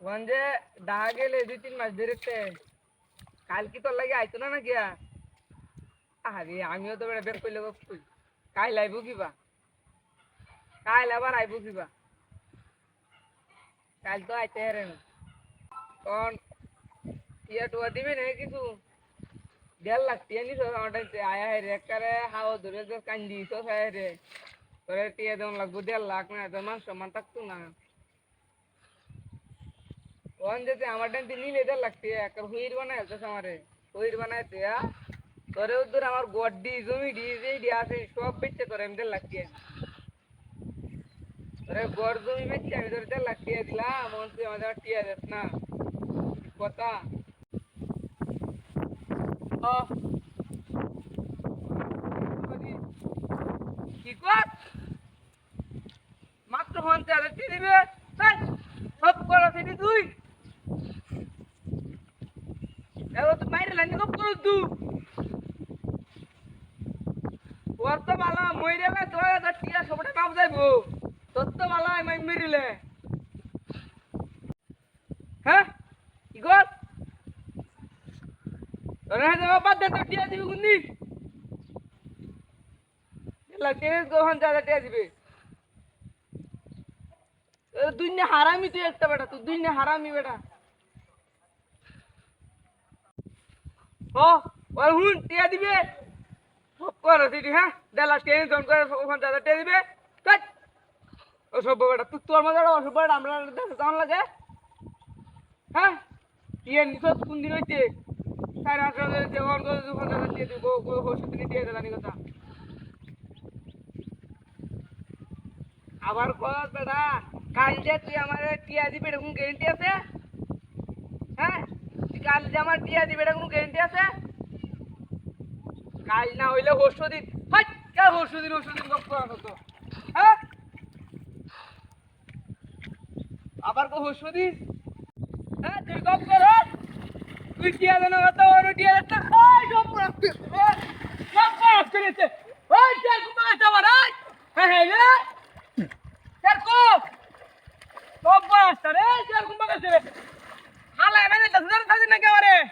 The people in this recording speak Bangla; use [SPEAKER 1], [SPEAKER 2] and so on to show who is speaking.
[SPEAKER 1] যে ডাহা গেলে দুই তিন মাস ধরেছে কাল কি তোর লাগে আইতো না না গিয়া আরে আমিও তো বেড়া বের করলে কই? কাইল আইবো কিবা? কাইল আবার আইবো কিবা? কাল তো আইতে হেরে না। তখন টিয়া টুয়া দিবি না কিছু? দেড় লাখ টিয়া নিছ আমার টাইমে আয়া হে রে কারে হাও ধরে কান্দি তো খায় রে তোরে টিয়া দেওয়ান লাগবো দেড় লাখ, না তো মান সম্মান থাকতো না। যদি আমার টাইমে দেড় লাখ টিয়া একটা হুইর বানায় তো আমারে হুইর বানায় টিয়া তোরে উদ্দুর আমার গড্ডি, জমি, ডি যে ডি, আছে, সব বেচছে তোরে লাখ টিয়া তোরে গড় জমি বেচছে আমি তোরে টিয়া দিলাম, মন আমাদের টিয়া দিস না। কথা? কি কর মাত্র হাজার টিয়া দিবে সব করা তুই। তো বাইরে লাইন কপ করো তুই ওর তো ভালো মইরে না সবটা পাপ যাইবো। তো হ্যাঁ? তো টিয়া গোহান টিয়া দিবে। দুই হারামি তুই একটা বেটা তুই দুই হারামি বেটা। ও হুন, টিয়া দিবে। কর সিটি হ্যাঁ? দেলা টেনিস জন করে ওখান যারা টিয়া দিবে। কাট ও সব তুই তোর অসুখ বেটা, আমরা লাগে। হ্যাঁ? টিয়া নিছত কোন দিন হইতে? সাড়ে আটটা যে অন করে যখন যারা দিয়ে দিব ওষুধ নিয়ে দিয়ে দেলানি কথা। আবার কর বেটা কাল যে তুই আমার টিয়া দিবি এটা কোনো গ্যারেন্টি আছে? যে আমার টিয়া দিবি এটা কোনো গ্যারেন্টি আছে? কাল না হইলে হর্ষ দিন। হাই কে হর্ষ দিন হর্ষ দিন গপ করা হতো হ্যাঁ? আবার কো হর্ষ দিন? হ্যাঁ তুই গপ কর। তুই টিয়া দেন কথা ওর টিয়া একটা ওই সব রাখতে সব রাখতে নিতে ওই টিয়া কুমা আমার ওই হ্যাঁ হ্যাঁ রে Cerco! Topas, tare, cerco magasin. Hala, mana dah है क्या हो रहे हैं?